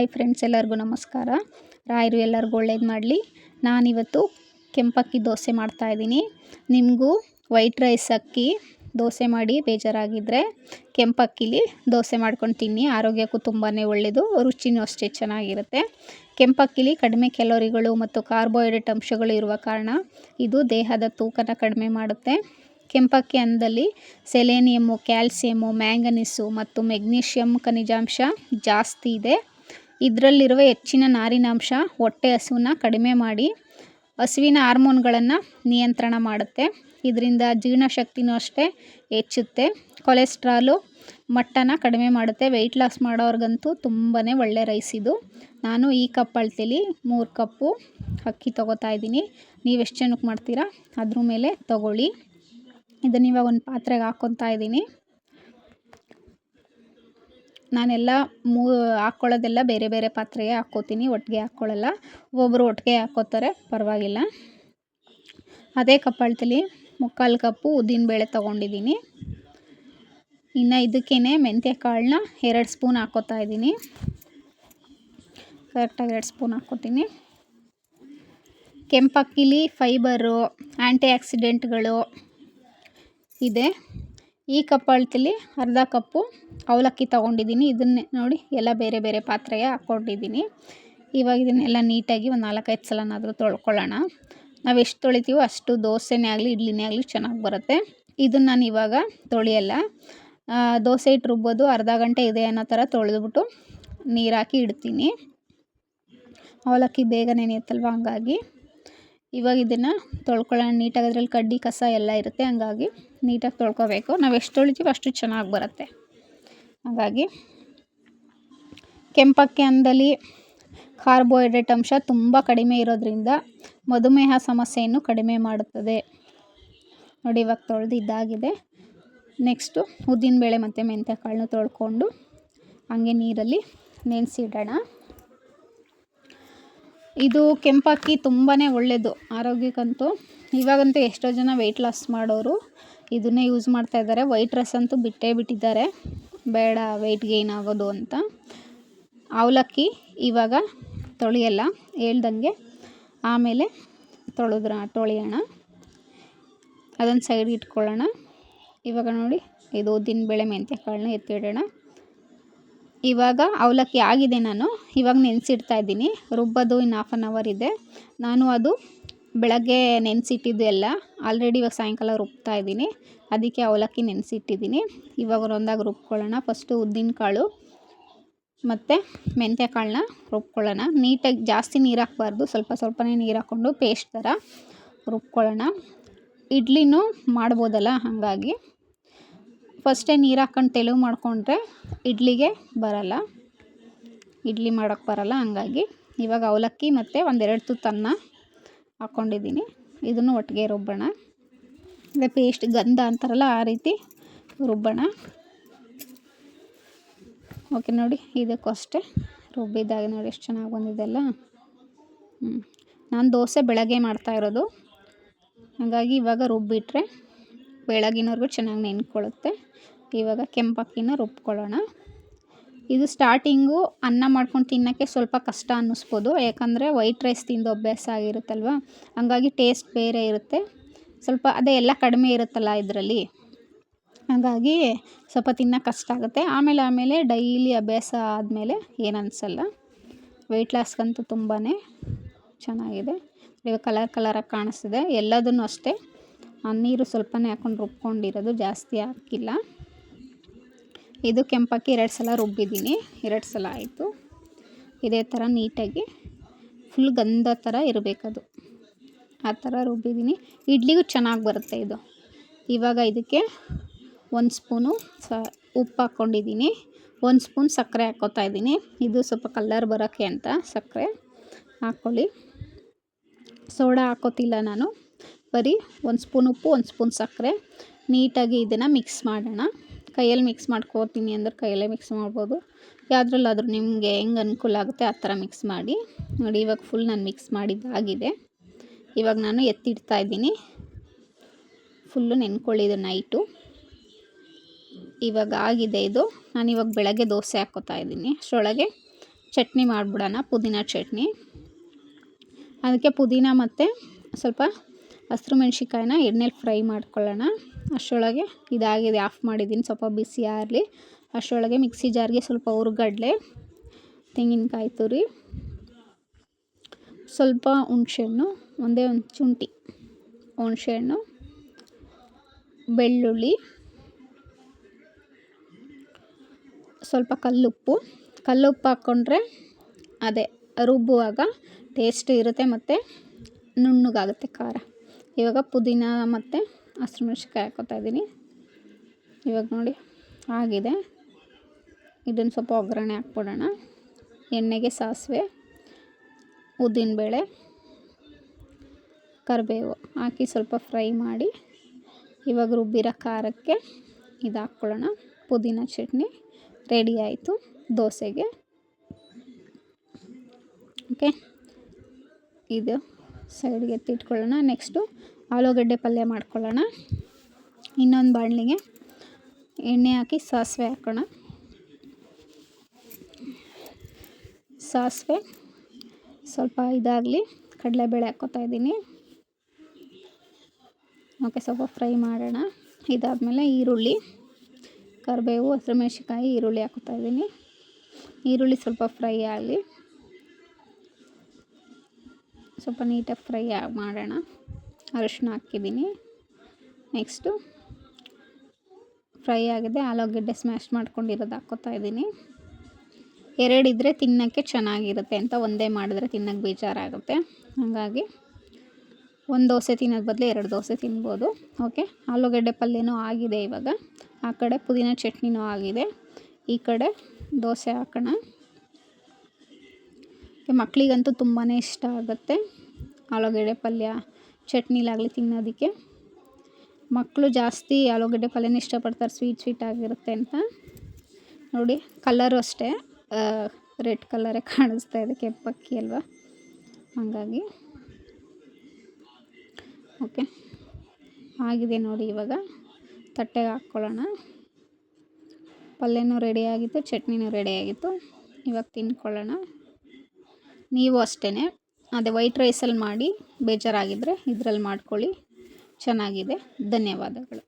Hi friends, ಎಲ್ಲರಿಗೂ ನಮಸ್ಕಾರ. ರಾಯರು ಎಲ್ಲರಿಗೂ ಒಳ್ಳೇದು ಮಾಡಲಿ. ನಾನಿವತ್ತು ಕೆಂಪಕ್ಕಿ ದೋಸೆ ಮಾಡ್ತಾಯಿದ್ದೀನಿ ನಿಮಗೂ ವೈಟ್ ರೈಸ್ ಅಕ್ಕಿ ದೋಸೆ ಮಾಡಿ ಬೇಜಾರಾಗಿದ್ದರೆ ಕೆಂಪಕ್ಕಿಲಿ ದೋಸೆ ಮಾಡ್ಕೊಂಡು ತಿನ್ನಿ ಆರೋಗ್ಯಕ್ಕೂ ತುಂಬಾ ಒಳ್ಳೆಯದು ರುಚಿನೂ ಅಷ್ಟೇ ಚೆನ್ನಾಗಿರುತ್ತೆ. ಕೆಂಪಕ್ಕಿಲಿ ಕಡಿಮೆ ಕ್ಯಾಲೋರಿಗಳು ಮತ್ತು ಕಾರ್ಬೋಹೈಡ್ರೇಟ್ ಅಂಶಗಳು ಇರುವ ಕಾರಣ ಇದು ದೇಹದ ತೂಕನ ಕಡಿಮೆ ಮಾಡುತ್ತೆ. ಕೆಂಪಕ್ಕಿ ಅನ್ನದಲ್ಲಿ ಸೆಲೇನಿಯಮ್ಮು ಕ್ಯಾಲ್ಸಿಯಮ್ಮು ಮ್ಯಾಂಗನೀಸು ಮತ್ತು ಮೆಗ್ನೀಷಿಯಮ್ ಖನಿಜಾಂಶ ಜಾಸ್ತಿ ಇದೆ. ಇದರಲ್ಲಿರುವ ಹೆಚ್ಚಿನ ನಾರಿನಾಂಶ ಹೊಟ್ಟೆ ಹಸುವನ್ನ ಕಡಿಮೆ ಮಾಡಿ ಹಸುವಿನ ಹಾರ್ಮೋನ್ಗಳನ್ನು ನಿಯಂತ್ರಣ ಮಾಡುತ್ತೆ. ಇದರಿಂದ ಜೀರ್ಣಶಕ್ತಿನೂ ಅಷ್ಟೇ ಹೆಚ್ಚುತ್ತೆ. ಕೊಲೆಸ್ಟ್ರಾಲು ಮಟ್ಟನ ಕಡಿಮೆ ಮಾಡುತ್ತೆ. ವೆಯ್ಟ್ ಲಾಸ್ ಮಾಡೋರ್ಗಂತೂ ತುಂಬಾ ಒಳ್ಳೆ ರೈಸ್ ಇದು. ನಾನು ಈ ಕಪ್ ಅಳ್ತೀಲಿ, ಮೂರು ಕಪ್ಪು ಅಕ್ಕಿ ತೊಗೋತಾ ಇದ್ದೀನಿ. ನೀವು ಎಷ್ಟು ಜನಕ್ಕೆ ಮಾಡ್ತೀರಾ? ಅದ್ರ ಮೇಲೆ ತೊಗೊಳ್ಳಿ. ಇದನ್ನು ಇವಾಗ ಒಂದು ಪಾತ್ರೆಗೆ ಹಾಕ್ಕೊತಾ ಇದ್ದೀನಿ. ನಾನೆಲ್ಲ ಮೂ, ಹಾಕ್ಕೊಳ್ಳೋದೆಲ್ಲ ಬೇರೆ ಬೇರೆ ಪಾತ್ರೆಗೆ ಹಾಕ್ಕೋತೀನಿ, ಒಟ್ಟಿಗೆ ಹಾಕ್ಕೊಳ್ಳಲ್ಲ. ಒಬ್ಬೊಬ್ಬರು ಒಟ್ಟಿಗೆ ಹಾಕ್ಕೋತಾರೆ, ಪರವಾಗಿಲ್ಲ. ಅದೇ ಕಪ್ಪಳ್ತಲಿ ಮುಕ್ಕಾಲು ಕಪ್ಪು ಉದ್ದಿನಬೇಳೆ ತೊಗೊಂಡಿದ್ದೀನಿ. ಇನ್ನು ಇದಕ್ಕೇ ಮೆಂತ್ಯ ಕಾಳನ್ನ ಎರಡು ಸ್ಪೂನ್ ಹಾಕ್ಕೋತಾ ಇದ್ದೀನಿ. ಕರೆಕ್ಟಾಗಿ ಎರಡು ಸ್ಪೂನ್ ಹಾಕ್ಕೋತೀನಿ. ಕೆಂಪಕ್ಕಿಲಿ ಫೈಬರು ಆ್ಯಂಟಿ ಆಕ್ಸಿಡೆಂಟ್ಗಳು ಇದೆ. ಈ ಕಪ್ ಅಳತೆಲಿ ಅರ್ಧ ಕಪ್ಪು ಅವಲಕ್ಕಿ ತೊಗೊಂಡಿದ್ದೀನಿ. ಇದನ್ನೇ ನೋಡಿ, ಎಲ್ಲ ಬೇರೆ ಬೇರೆ ಪಾತ್ರೆಗೆ ಹಾಕ್ಕೊಂಡಿದ್ದೀನಿ. ಇವಾಗ ಇದನ್ನೆಲ್ಲ ನೀಟಾಗಿ ಒಂದು ನಾಲ್ಕೈದು ಸಲನಾದರೂ ತೊಳ್ಕೊಳ್ಳೋಣ. ನಾವು ಎಷ್ಟು ತೊಳಿತೀವೋ ಅಷ್ಟು ದೋಸೆನೇ ಆಗಲಿ, ಇಡ್ಲಿನೇ ಆಗಲಿ ಚೆನ್ನಾಗಿ ಬರುತ್ತೆ. ಇದನ್ನು ನಾನು ಇವಾಗ ತೊಳೆಯಲ್ಲ. ದೋಸೆ ಇಟ್ಟು ರುಬ್ಬೋದು ಅರ್ಧ ಗಂಟೆ ಇದೆ ಅನ್ನೋ ಥರ ತೊಳೆದ್ಬಿಟ್ಟು ನೀರು ಹಾಕಿ ಇಡ್ತೀನಿ. ಅವಲಕ್ಕಿ ಬೇಗ ನೆನೆಯುತ್ತಲ್ವ ಹಂಗಾಗಿ. ಇವಾಗ ಇದನ್ನು ತೊಳ್ಕೊಳ್ಳೋಣ. ನೀಟಾಗಿ ಅದ್ರಲ್ಲಿ ಕಡ್ಡಿ, ಕಸ ಎಲ್ಲ ಇರುತ್ತೆ ಹಂಗಾಗಿ. ನೀಟಾಗಿ ತೊಳ್ಕೊಬೇಕು. ನಾವು ಎಷ್ಟು ತೊಳಿತೀವಿ ಅಷ್ಟು ಚೆನ್ನಾಗಿ ಬರುತ್ತೆ. ಹಾಗಾಗಿ ಕೆಂಪಕ್ಕಿ ಅಂದಲ್ಲಿ ಕಾರ್ಬೋಹೈಡ್ರೇಟ್ ಅಂಶ ತುಂಬ ಕಡಿಮೆ ಇರೋದ್ರಿಂದ ಮಧುಮೇಹ ಸಮಸ್ಯೆಯನ್ನು ಕಡಿಮೆ ಮಾಡುತ್ತದೆ. ನೋಡಿ, ಇವಾಗ ತೊಳೆದು ಇದಾಗಿದೆ. ನೆಕ್ಸ್ಟು ಉದ್ದಿನಬೇಳೆ ಮತ್ತು ಮೆಂತ್ಯ ಕಾಳನ್ನು ತೊಳ್ಕೊಂಡು ಹಂಗೆ ನೀರಲ್ಲಿ ನೆನೆಸಿಡೋಣ. ಇದು ಕೆಂಪಕ್ಕಿ ತುಂಬಾ ಒಳ್ಳೆಯದು ಆರೋಗ್ಯಕ್ಕಂತೂ. ಇವಾಗಂತೂ ಎಷ್ಟೋ ಜನ ವೆಯ್ಟ್ ಲಾಸ್ ಮಾಡೋರು ಇದನ್ನೇ ಯೂಸ್ ಮಾಡ್ತಾ ಇದ್ದಾರೆ. ವೈಟ್ ರೈಸ್ ಅಂತೂ ಬಿಟ್ಟೇ ಬಿಟ್ಟಿದ್ದಾರೆ. ಬೇಡ ವೆಯ್ಟ್ ಗೇನ್ ಆಗೋದು ಅಂತ. ಅವಲಕ್ಕಿ ಇವಾಗ ತೊಳೆಯಲ್ಲ, ಹೇಳ್ದಂಗೆ ಆಮೇಲೆ ತೊಳೆದ್ರ, ತೊಳೆಯೋಣ. ಅದನ್ನು ಸೈಡ್ಗೆ ಇಟ್ಕೊಳ್ಳೋಣ. ಇವಾಗ ನೋಡಿ, ಇದು ಉದ್ದಿನಬೇಳೆ ಮೆಂತ್ಯ ಕಾಳನ್ನ ಎತ್ತಿಡೋಣ. ಇವಾಗ ಅವಲಕ್ಕಿ ಆಗಿದೆ ನಾನು. ಇವಾಗ ನೆನೆಸಿಡ್ತಾ ಇದ್ದೀನಿ. ರುಬ್ಬೋದು ಇನ್ನು ಹಾಫ್ ಆನ್ ಅವರ್ ಇದೆ. ನಾನು ಅದು ಬೆಳಗ್ಗೆ ನೆನೆಸಿಟ್ಟಿದ್ದು ಎಲ್ಲ ಆಲ್ರೆಡಿ ಇವಾಗ ಸಾಯಂಕಾಲ ರುಬ್ತಾ ಇದ್ದೀನಿ. ಅದಕ್ಕೆ ಅವಲಕ್ಕಿ ನೆನೆಸಿಟ್ಟಿದ್ದೀನಿ. ಇವಾಗ ಒಂದೊಂದಾಗಿ ರುಬ್ಕೊಳ್ಳೋಣ. ಫಸ್ಟು ಉದ್ದಿನ ಕಾಳು ಮತ್ತು ಮೆಂತ್ಯ ಕಾಳನ್ನ ರುಬ್ಕೊಳ್ಳೋಣ. ನೀಟಾಗಿ ಜಾಸ್ತಿ ನೀರು ಹಾಕ್ಬಾರ್ದು. ಸ್ವಲ್ಪ ಸ್ವಲ್ಪನೇ ನೀರು ಹಾಕ್ಕೊಂಡು ಪೇಸ್ಟ್ ಥರ ರುಬ್ಕೊಳ್ಳೋಣ. ಇಡ್ಲಿನೂ ಮಾಡ್ಬೋದಲ್ಲ ಹಾಗಾಗಿ. ಫಸ್ಟೇ ನೀರು ಹಾಕ್ಕೊಂಡು ತೆಳು ಮಾಡಿಕೊಂಡ್ರೆ ಇಡ್ಲಿಗೆ ಬರಲ್ಲ. ಇಡ್ಲಿ ಮಾಡೋಕ್ಕೆ ಬರಲ್ಲ ಹಂಗಾಗಿ. ಇವಾಗ ಅವಲಕ್ಕಿ ಮತ್ತು ಒಂದೆರಡು ತುತ್ತು ಅನ್ನ ಹಾಕ್ಕೊಂಡಿದ್ದೀನಿ ಇದನ್ನು ಒಟ್ಟಿಗೆ ರುಬ್ಬೋಣ. ಅದೇ ಪೇಸ್ಟ್ ಗಂಧ ಅಂತಾರಲ್ಲ ಆ ರೀತಿ ರುಬ್ಬೋಣ. ಓಕೆ ನೋಡಿ, ಇದಕ್ಕೂ ಅಷ್ಟೇ. ರುಬ್ಬಿದ್ದಾಗ ನೋಡಿ ಎಷ್ಟು ಚೆನ್ನಾಗಿ ಬಂದಿದೆಲ್ಲ ಹ್ಞೂ ನಾನು ದೋಸೆ ಬೆಳಗ್ಗೆ ಮಾಡ್ತಾ ಇರೋದು. ಹಾಗಾಗಿ ಇವಾಗ ರುಬ್ಬಿಟ್ರೆ ಬೆಳಗಿನವ್ರಿಗೂ ಚೆನ್ನಾಗಿ ನೆನ್ಕೊಳ್ಳುತ್ತೆ ಇವಾಗ ಕೆಂಪಕ್ಕಿನ ರುಬ್ಕೊಳ್ಳೋಣ. ಇದು ಸ್ಟಾರ್ಟಿಂಗು ಅನ್ನ ಮಾಡ್ಕೊಂಡು ತಿನ್ನೋಕ್ಕೆ ಸ್ವಲ್ಪ ಕಷ್ಟ ಅನ್ನಿಸ್ಬೋದು. ಯಾಕಂದರೆ ವೈಟ್ ರೈಸ್ ತಿಂದು ಅಭ್ಯಾಸ ಆಗಿರುತ್ತಲ್ವ? ಹಂಗಾಗಿ ಟೇಸ್ಟ್ ಬೇರೆ ಇರುತ್ತೆ. ಸ್ವಲ್ಪ ಅದೇ ಎಲ್ಲ ಕಡಿಮೆ ಇರುತ್ತಲ್ಲ ಇದರಲ್ಲಿ? ಹಾಗಾಗಿ ಸ್ವಲ್ಪ ತಿನ್ನೋಕೆ ಕಷ್ಟ ಆಗುತ್ತೆ. ಆಮೇಲೆ ಆಮೇಲೆ ಡೈಲಿ ಅಭ್ಯಾಸ ಆದಮೇಲೆ ಏನು ಅನಿಸಲ್ಲ? ವೆಯ್ಟ್ ಲಾಸ್ಗಂತೂ ತುಂಬಾ ಚೆನ್ನಾಗಿದೆ. ಇವಾಗ ಕಲರ್ ಕಲರಾಗಿ ಕಾಣಿಸ್ತಿದೆ. ಎಲ್ಲದನ್ನು ಅಷ್ಟೇ. ನೀರು ಸ್ವಲ್ಪನೇ ಹಾಕ್ಕೊಂಡು ರುಬ್ಕೊಂಡಿರೋದು ಜಾಸ್ತಿ ಹಾಕಿಲ್ಲ. ಇದು ಕೆಂಪಕ್ಕಿ ಎರಡು ಸಲ ರುಬ್ಬಿದ್ದೀನಿ, ಎರಡು ಸಲ ಆಯಿತು. ಇದೇ ಥರ ನೀಟಾಗಿ ಫುಲ್ ಗಂಧ ಥರ ಇರಬೇಕದು. ಆ ಥರ ರುಬ್ಬಿದ್ದೀನಿ. ಇಡ್ಲಿಗೂ ಚೆನ್ನಾಗಿ ಬರುತ್ತೆ ಇದು. ಇವಾಗ ಇದಕ್ಕೆ ಒಂದು ಸ್ಪೂನು ಸ ಉಪ್ಪು ಹಾಕ್ಕೊಂಡಿದ್ದೀನಿ. ಒಂದು ಸ್ಪೂನ್ ಸಕ್ಕರೆ ಹಾಕ್ಕೋತಾ ಇದ್ದೀನಿ. ಇದು ಸ್ವಲ್ಪ ಕಲ್ಲರ್ ಬರೋಕ್ಕೆ ಅಂತ ಸಕ್ಕರೆ ಹಾಕ್ಕೊಳ್ಳಿ. ಸೋಡಾ ಹಾಕೋತಿಲ್ಲ ನಾನು. ಬರೀ ಒಂದು ಸ್ಪೂನ್ ಉಪ್ಪು, ಒಂದು ಸ್ಪೂನ್ ಸಕ್ಕರೆ. ನೀಟಾಗಿ ಇದನ್ನು ಮಿಕ್ಸ್ ಮಾಡೋಣ. ಕೈಯಲ್ಲಿ ಮಿಕ್ಸ್ ಮಾಡ್ಕೋತೀನಿ ಅಂದ್ರೆ ಕೈಯಲ್ಲೇ ಮಿಕ್ಸ್ ಮಾಡ್ಬೋದು. ಯಾವುದ್ರಲ್ಲಾದ್ರೂ ನಿಮಗೆ ಹೆಂಗೆ ಅನುಕೂಲ ಆಗುತ್ತೆ ಆ ಥರ ಮಿಕ್ಸ್ ಮಾಡಿ. ನೋಡಿ, ಇವಾಗ ಫುಲ್ ನಾನು ಮಿಕ್ಸ್ ಮಾಡಿದ್ದಾಗಿದೆ ಇವಾಗ ನಾನು ಎತ್ತಿಡ್ತಾ ಇದ್ದೀನಿ. ಫುಲ್ಲು ನೆನ್ಕೊಳ್ಳಿದ್ದು ನೈಟು ಇವಾಗ ಆಗಿದೆ ಇದು. ನಾನು ಇವಾಗ ಬೆಳಗ್ಗೆ ದೋಸೆ ಹಾಕ್ಕೋತಾ ಇದ್ದೀನಿ. ಅಷ್ಟರೊಳಗೆ ಚಟ್ನಿ ಮಾಡಿಬಿಡೋಣ, ಪುದೀನ ಚಟ್ನಿ. ಅದಕ್ಕೆ ಪುದೀನ ಮತ್ತು ಸ್ವಲ್ಪ ಹಸಿರು ಮೆಣ್ಸಿಕಾಯಿನ ಎಣ್ಣೆಲಿ ಫ್ರೈ ಮಾಡ್ಕೊಳ್ಳೋಣ. ಅಷ್ಟರೊಳಗೆ ಇದಾಗಿದೆ, ಆಫ್ ಮಾಡಿದ್ದೀನಿ. ಸ್ವಲ್ಪ ಬಿಸಿ ಆರಲಿ. ಅಷ್ಟರೊಳಗೆ ಮಿಕ್ಸಿ ಜಾರ್ಗೆ ಸ್ವಲ್ಪ ಹುರ್ಗಡ್ಲೆ, ತೆಂಗಿನಕಾಯಿ ತುರಿ, ಸ್ವಲ್ಪ ಹುಣಸೆಹಣ್ಣು, ಒಂದೇ ಒಂದು ಶುಂಠಿ ಹುಣಸೆಹಣ್ಣು, ಬೆಳ್ಳುಳ್ಳಿ, ಸ್ವಲ್ಪ ಕಲ್ಲುಪ್ಪು. ಕಲ್ಲುಪ್ಪು ಹಾಕ್ಕೊಂಡ್ರೆ ಅದೇ ರುಬ್ಬುವಾಗ ಟೇಸ್ಟ್ ಇರುತ್ತೆ ಮತ್ತು ನುಣ್ಣಗಾಗುತ್ತೆ ಖಾರ. ಇವಾಗ ಪುದೀನ ಮತ್ತು ಹಸ್ರು ಮೆಣ್ಸಿನ್ಕಾಯಿ ಹಾಕ್ಕೊತಾ ಇದ್ದೀನಿ. ಇವಾಗ ನೋಡಿ, ಆಗಿದೆ. ಇದನ್ನು ಸ್ವಲ್ಪ ಒಗ್ಗರಣೆ ಹಾಕ್ಬಿಡೋಣ. ಎಣ್ಣೆಗೆ ಸಾಸಿವೆ ಉದ್ದಿನಬೇಳೆ ಕರಿಬೇವು ಹಾಕಿ ಸ್ವಲ್ಪ ಫ್ರೈ ಮಾಡಿ ಇವಾಗ ರುಬ್ಬಿರೋ ಖಾರಕ್ಕೆ ಇದು ಹಾಕ್ಕೊಳ್ಳೋಣ. ಪುದೀನ ಚಟ್ನಿ ರೆಡಿ ಆಯಿತು ದೋಸೆಗೆ. ಓಕೆ, ಇದು ಸೈಡ್ಗೆ ಎತ್ತಿಟ್ಕೊಳ್ಳೋಣ. ನೆಕ್ಸ್ಟು ಆಲೂಗಡ್ಡೆ ಪಲ್ಯ ಮಾಡ್ಕೊಳ್ಳೋಣ. ಇನ್ನೊಂದು ಬಾಣಲಿಗೆ ಎಣ್ಣೆ ಹಾಕಿ ಸಾಸಿವೆ ಹಾಕೋಣ. ಸಾಸಿವೆ ಸ್ವಲ್ಪ ಇದಾಗಲಿ, ಕಡಲೆಬೇಳೆ ಹಾಕ್ಕೋತಾ ಇದ್ದೀನಿ. ಓಕೆ ಸ್ವಲ್ಪ ಫ್ರೈ ಮಾಡೋಣ. ಇದಾದಮೇಲೆ ಈರುಳ್ಳಿ, ಕರಿಬೇವು ಹಸಿರು ಮೆಣಸಿನ್ಕಾಯಿ ಈರುಳ್ಳಿ ಹಾಕೋತಾ ಇದ್ದೀನಿ. ಈರುಳ್ಳಿ ಸ್ವಲ್ಪ ಫ್ರೈ ಆಗಲಿ. ಸ್ವಲ್ಪ ನೀಟಾಗಿ ಫ್ರೈ ಮಾಡೋಣ. ಅರಿಶಿನ ಹಾಕಿದ್ದೀನಿ. ನೆಕ್ಸ್ಟು ಫ್ರೈ ಆಗಿದೆ. ಆಲೂಗಡ್ಡೆ ಸ್ಮ್ಯಾಶ್ ಮಾಡ್ಕೊಂಡಿರೋದು ಹಾಕ್ಕೋತಾ ಇದ್ದೀನಿ. ಎರಡಿದ್ರೆ ತಿನ್ನೋಕ್ಕೆ ಚೆನ್ನಾಗಿರುತ್ತೆ ಅಂತ ಒಂದೇ ಮಾಡಿದ್ರೆ ತಿನ್ನೋಕ್ಕೆ ಬೇಜಾರಾಗುತ್ತೆ. ಹಾಗಾಗಿ ಒಂದು ದೋಸೆ ತಿನ್ನೋದು ಬದಲು ಎರಡು ದೋಸೆ ತಿನ್ಬೋದು. ಓಕೆ ಆಲೂಗಡ್ಡೆ ಪಲ್ಯನೂ ಆಗಿದೆ ಇವಾಗ. ಆ ಕಡೆ ಪುದೀನ ಚಟ್ನಿನೂ ಆಗಿದೆ. ಈ ಕಡೆ ದೋಸೆ ಹಾಕೋಣ. ಮಕ್ಕಳಿಗಂತೂ ತುಂಬಾ ಇಷ್ಟ ಆಗುತ್ತೆ. ಆಲೂಗಡ್ಡೆ ಪಲ್ಯ, ಚಟ್ನಿಲಾಗಲಿ ತಿನ್ನೋದಕ್ಕೆ. ಮಕ್ಕಳು ಜಾಸ್ತಿ ಆಲೂಗಡ್ಡೆ ಪಲ್ಯನ ಇಷ್ಟಪಡ್ತಾರೆ, ಸ್ವೀಟ್ ಸ್ವೀಟ್ ಆಗಿರುತ್ತೆ ಅಂತ. ನೋಡಿ ಕಲರು ಅಷ್ಟೇ. ರೆಡ್ ಕಲರೇ ಕಾಣಿಸ್ತಾ ಇದೆ ಕೆಪ್ಪಕ್ಕಿ ಅಲ್ವಾ? ಹಾಗಾಗಿ. ಓಕೆ ಆಗಿದೆ ನೋಡಿ ಇವಾಗ. ತಟ್ಟೆಗೆ ಹಾಕ್ಕೊಳ್ಳೋಣ. ಪಲ್ಯನೂ ರೆಡಿಯಾಗಿತ್ತು ಚಟ್ನಿನೂ ರೆಡಿಯಾಗಿತ್ತು ಇವಾಗ ತಿನ್ಕೊಳ್ಳೋಣ. ನೀವು ಅಷ್ಟೇ ಅದೇ ವೈಟ್ ರೈಸಲ್ಲಿ ಮಾಡಿ ಬೇಜಾರಾಗಿದ್ದರೆ ಇದರಲ್ಲಿ ಮಾಡ್ಕೊಳ್ಳಿ. ಚೆನ್ನಾಗಿದೆ. ಧನ್ಯವಾದಗಳು.